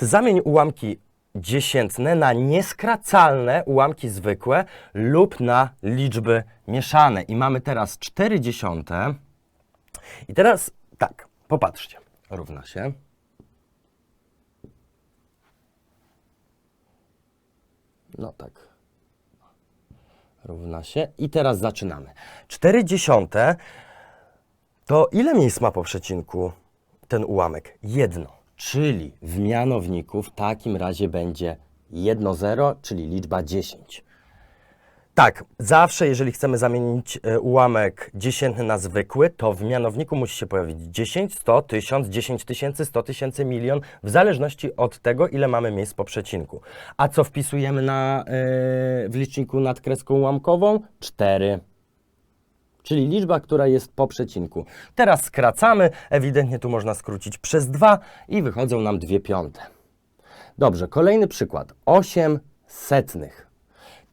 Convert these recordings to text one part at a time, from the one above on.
Zamień ułamki dziesiętne na nieskracalne ułamki zwykłe lub na liczby mieszane. I mamy teraz 4 dziesiąte. I teraz tak, popatrzcie. Równa się. No tak. Równa się. I teraz zaczynamy. 4 dziesiąte to ile miejsc ma po przecinku ten ułamek? Jedno. Czyli w mianowniku w takim razie będzie jedno zero, czyli liczba 10. Tak, zawsze jeżeli chcemy zamienić e, ułamek dziesiętny na zwykły, to w mianowniku musi się pojawić 10, 100, 1000, 10 tysięcy, 100 tysięcy, milion, w zależności od tego, ile mamy miejsc po przecinku. A co wpisujemy na, e, w liczniku nad kreską ułamkową? 4 czyli liczba, która jest po przecinku. Teraz skracamy, ewidentnie tu można skrócić przez 2 i wychodzą nam 2 piąte. Dobrze, kolejny przykład. 8 setnych.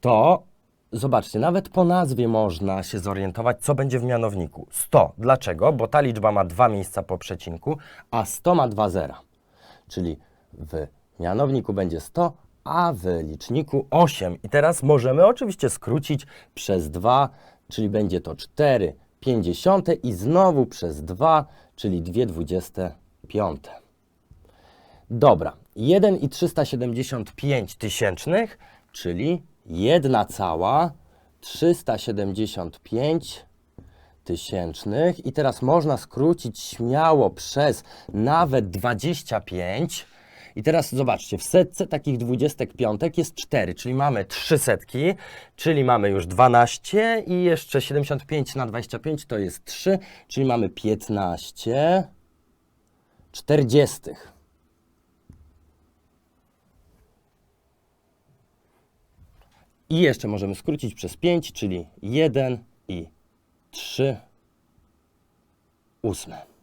To, zobaczcie, nawet po nazwie można się zorientować, co będzie w mianowniku. 100. Dlaczego? Bo ta liczba ma dwa miejsca po przecinku, a 100 ma dwa zera. Czyli w mianowniku będzie 100, a w liczniku 8. I teraz możemy oczywiście skrócić przez 2, czyli będzie to 4 pięćdziesiąte i znowu przez 2, czyli 2 dwudzieste piąte. Dobra, 1 i 375 tysięcznych, czyli 1 cała 375 tysięcznych i teraz można skrócić śmiało przez nawet 25. I teraz zobaczcie, w setce takich dwudziestek piątek jest 4, czyli mamy 3 setki, czyli mamy już 12 i jeszcze 75 na 25 to jest 3, czyli mamy 15 czterdziestych. I jeszcze możemy skrócić przez 5, czyli 1 i 3 ósme.